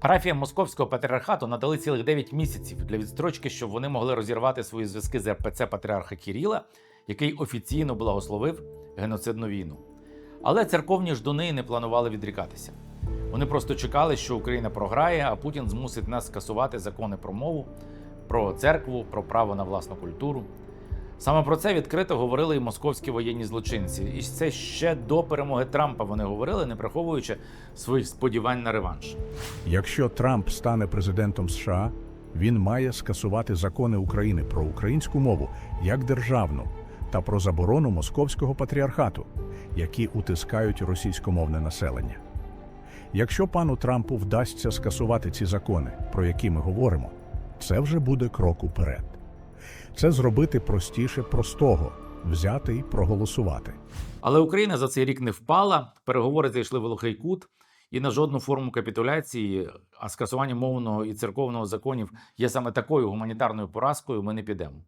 Парафіям московського патріархату надали цілих 9 місяців для відстрочки, щоб вони могли розірвати свої зв'язки з РПЦ патріарха Кіріла, який офіційно благословив геноцидну війну. Але церковні ждуни не планували відрікатися. Вони просто чекали, що Україна програє, а Путін змусить нас скасувати закони про мову, про церкву, про право на власну культуру. Саме про це відкрито говорили і московські воєнні злочинці. І це ще до перемоги Трампа вони говорили, не приховуючи своїх сподівань на реванш. Якщо Трамп стане президентом США, він має скасувати закони України про українську мову як державну та про заборону московського патріархату, які утискають російськомовне населення. Якщо пану Трампу вдасться скасувати ці закони, про які ми говоримо, це вже буде крок уперед. Це зробити простіше простого взяти і проголосувати. Але Україна за цей рік не впала, переговори зайшли в глухий кут, і на жодну форму капітуляції, а скасування мовного і церковного законів є саме такою гуманітарною поразкою. Ми не підемо.